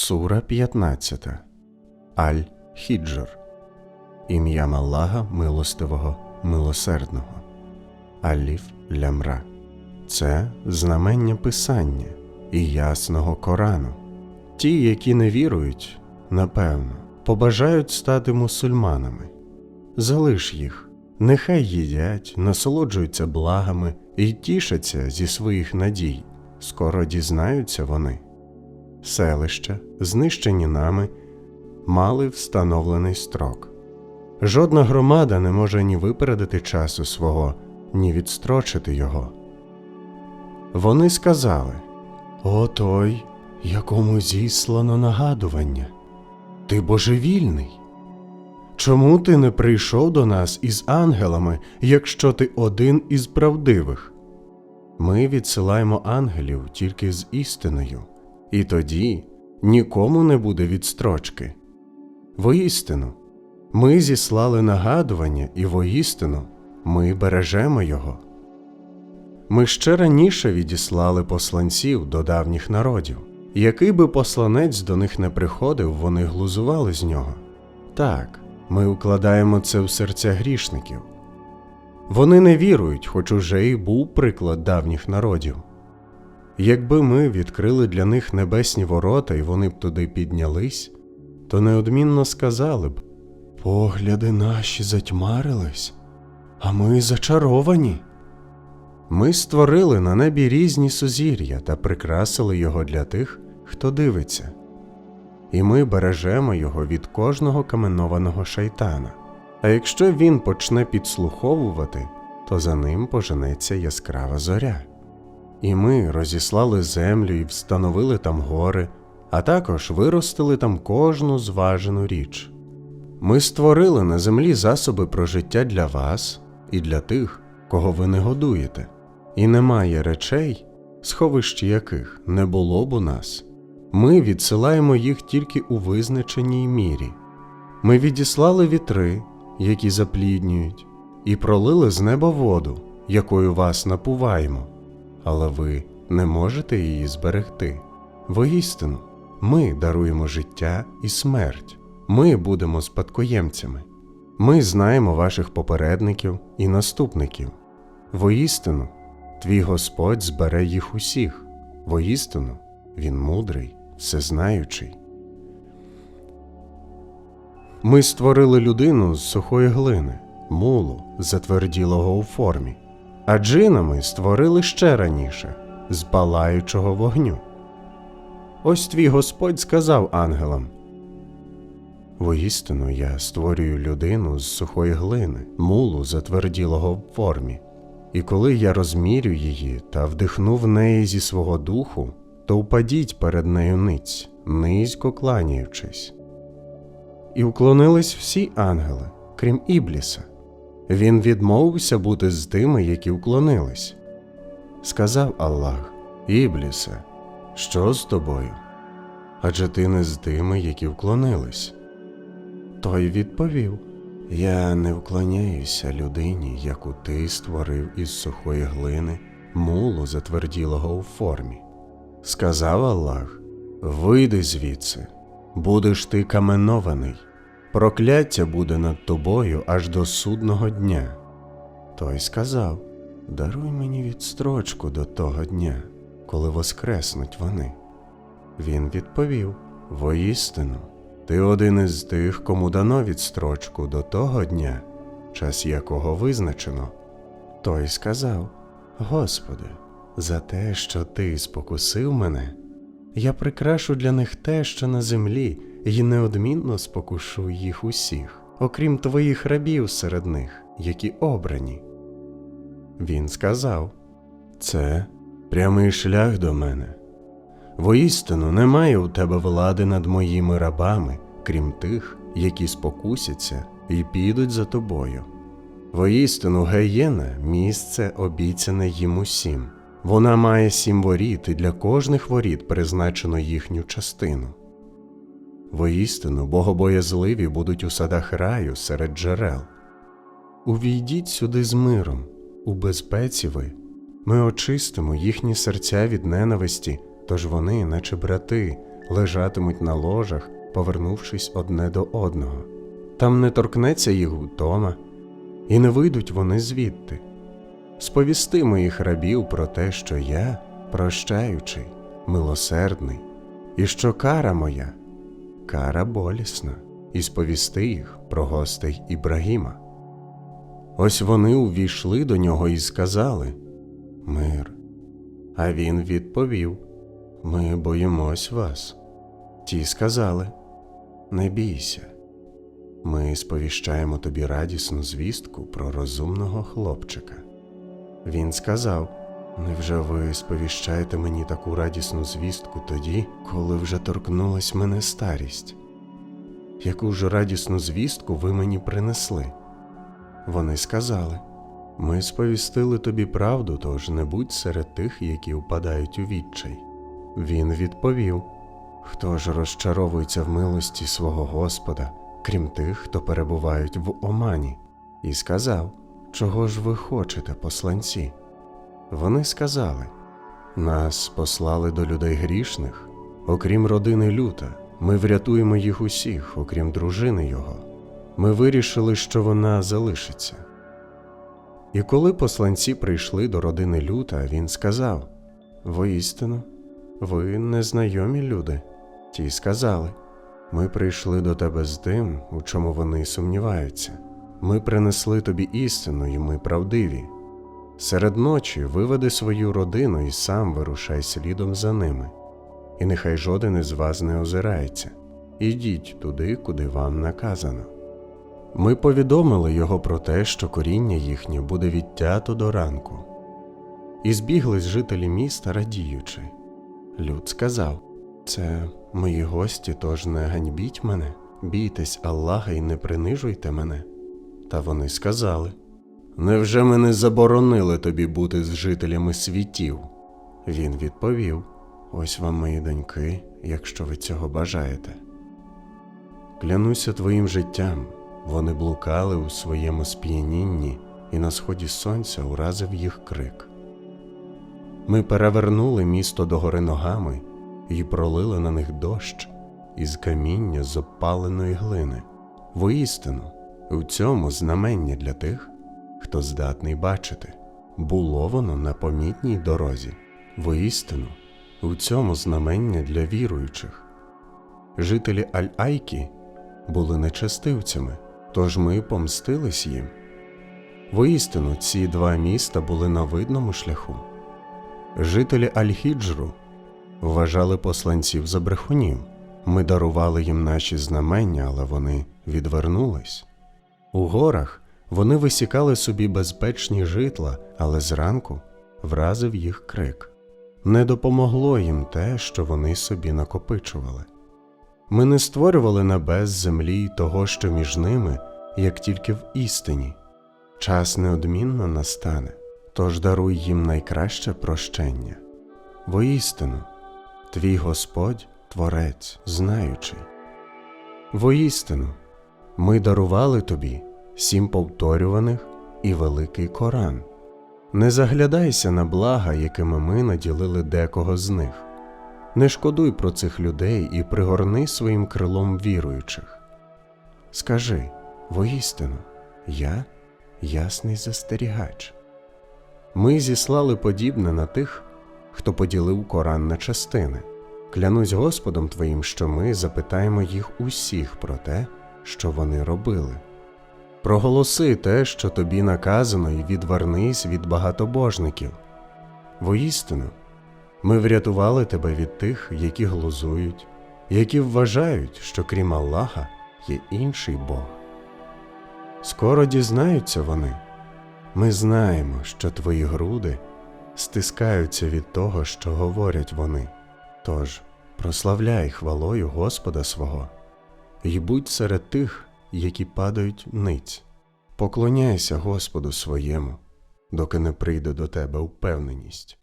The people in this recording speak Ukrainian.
Сура 15 Аль Хіджр Ім'я Аллаха Милостивого, Милосердного. Аліф Лямра. Це знамення Писання і ясного Корану. Ті, які не вірують, напевно, побажають стати мусульманами. Залиш їх, нехай їдять, насолоджуються благами і тішаться зі своїх надій. Скоро дізнаються вони. Селища, знищені нами, мали встановлений строк. Жодна громада не може ні випередити часу свого, ні відстрочити його. Вони сказали О той, якому зіслано нагадування. Ти божевільний. Чому ти не прийшов до нас із ангелами, якщо ти один із правдивих? Ми відсилаємо ангелів тільки з істиною, і тоді нікому не буде відстрочки. Воістину, ми зіслали нагадування, і воістину ми бережемо його. Ми ще раніше відіслали посланців до давніх народів. Який би посланець до них не приходив, вони глузували з нього. Так, ми укладаємо це в серця грішників. Вони не вірують, хоч уже й був приклад давніх народів. Якби ми відкрили для них небесні ворота і вони б туди піднялись, то неодмінно сказали б Погляди наші затьмарились, а ми зачаровані. Ми створили на небі різні сузір'я та прикрасили його для тих, хто дивиться, і ми бережемо його від кожного каменованого шайтана. А якщо він почне підслуховувати, то за ним поженеться яскрава зоря. І ми розіслали землю і встановили там гори, а також виростили там кожну зважену річ. Ми створили на землі засоби прожиття для вас і для тих, кого ви не годуєте, і немає речей, сховищ яких не було б у нас. Ми відсилаємо їх тільки у визначеній мірі. Ми відіслали вітри, які запліднюють, і пролили з неба воду, якою вас напуваємо, але ви не можете її зберегти. Воістину, ми даруємо життя і смерть. Ми будемо спадкоємцями. Ми знаємо ваших попередників і наступників. Воістину, твій Господь збере їх усіх. Воістину, Він мудрий, всезнаючий. Ми створили людину з сухої глини, мулу, затверділого у формі, а джинами створили ще раніше з палаючого вогню. Ось твій Господь сказав ангелам. Воістину я створюю людину з сухої глини, мулу затверділого в формі, і коли я розмірю її та вдихну в неї зі свого духу, то впадіть перед нею ниць, низько кланяючись. І уклонились всі ангели, крім Ібліса. Він відмовився бути з тими, які вклонились. Сказав Аллах, Іблісе, що з тобою? Адже ти не з тими, які вклонились. Той відповів Я не вклоняюся людині, яку ти створив із сухої глини, мулу затверділого у формі. Сказав Аллах Вийди звідси, будеш ти каменований, прокляття буде над тобою аж до судного дня. Той сказав Даруй мені відстрочку до того дня, коли воскреснуть вони. Він відповів Воістину. Ти один із тих, кому дано відстрочку до того дня, час якого визначено. Той сказав: Господи, за те, що ти спокусив мене, я прикрашу для них те, що на землі, і неодмінно спокушу їх усіх, окрім твоїх рабів серед них, які обрані. Він сказав: Це прямий шлях до мене. Воістину немає у тебе влади над моїми рабами, крім тих, які спокусяться і підуть за тобою. Воістину геєна місце обіцяне їм усім. Вона має сім воріт, і для кожних воріт призначено їхню частину. Воістину богобоязливі будуть у садах раю серед джерел. Увійдіть сюди з миром, у безпеці ви. Ми очистимо їхні серця від ненависті, тож вони, наче брати, лежатимуть на ложах, повернувшись одне до одного. Там не торкнеться їх втома, і не вийдуть вони звідти. Сповісти моїх рабів про те, що я прощаючий, милосердний, і що кара моя, кара болісна, і сповісти їх про гостей Ібрагіма. Ось вони увійшли до нього і сказали Мир. А він відповів Ми боїмось вас. Ті сказали Не бійся. Ми сповіщаємо тобі радісну звістку про розумного хлопчика. Він сказав Невже ви сповіщаєте мені таку радісну звістку тоді, коли вже торкнулась мене старість? Яку ж радісну звістку ви мені принесли? Вони сказали Ми сповістили тобі правду, тож не будь серед тих, які впадають у відчай. Він відповів Хто ж розчаровується в милості свого Господа, крім тих, хто перебувають в омані, і сказав Чого ж ви хочете, посланці? Вони сказали Нас послали до людей грішних, окрім родини люта, ми врятуємо їх усіх, окрім дружини його. Ми вирішили, що вона залишиться. І коли посланці прийшли до родини люта, він сказав Воістину, ви незнайомі люди. Ті сказали Ми прийшли до тебе з тим, у чому вони сумніваються. Ми принесли тобі істину, і ми правдиві. Серед ночі виведи свою родину і сам вирушай слідом за ними, і нехай жоден із вас не озирається. Ідіть туди, куди вам наказано. Ми повідомили його про те, що коріння їхнє буде відтято до ранку. І збіглись жителі міста, радіючи. Люд сказав Це мої гості, тож не ганьбіть мене, бійтесь Аллаха і не принижуйте мене. Та вони сказали Невже ми не заборонили тобі бути з жителями світів? Він відповів Ось вам мої доньки, якщо ви цього бажаєте. Клянуся твоїм життям, вони блукали у своєму сп'янінні, і на сході сонця уразив їх крик. Ми перевернули місто догори ногами і пролили на них дощ із каміння з опаленої глини. Воістину, у цьому знамення для тих, хто здатний бачити, було воно на помітній дорозі. Воістину, у цьому знамення для віруючих. Жителі Аль-Айкі були нечестивцями, тож ми помстились їм. Воістину, ці два міста були на видному шляху. Жителі Аль-Хіджру вважали посланців за брехунів. Ми дарували їм наші знамення, але вони відвернулись. У горах вони висікали собі безпечні житла, але зранку вразив їх крик. Не допомогло їм те, що вони собі накопичували. Ми не створювали небес, землі того, що між ними, як тільки в істині. Час неодмінно настане, тож даруй їм найкраще прощення. Воістину, твій Господь Творець, знаючий. Воістину, ми дарували тобі сім повторюваних і великий Коран. Не заглядайся на блага, якими ми наділили декого з них. Не шкодуй про цих людей і пригорни своїм крилом віруючих. Скажи воістину, я ясний застерігач. Ми зіслали подібне на тих, хто поділив Коран на частини. Клянусь Господом Твоїм, що ми запитаємо їх усіх про те, що вони робили. Проголоси те, що тобі наказано, і відвернись від багатобожників. Воістину, ми врятували тебе від тих, які глузують, які вважають, що крім Аллаха є інший Бог. Скоро дізнаються вони. Ми знаємо, що твої груди стискаються від того, що говорять вони. Тож прославляй хвалою Господа свого, і будь серед тих, які падають ниць. Поклоняйся Господу своєму, доки не прийде до тебе впевненість.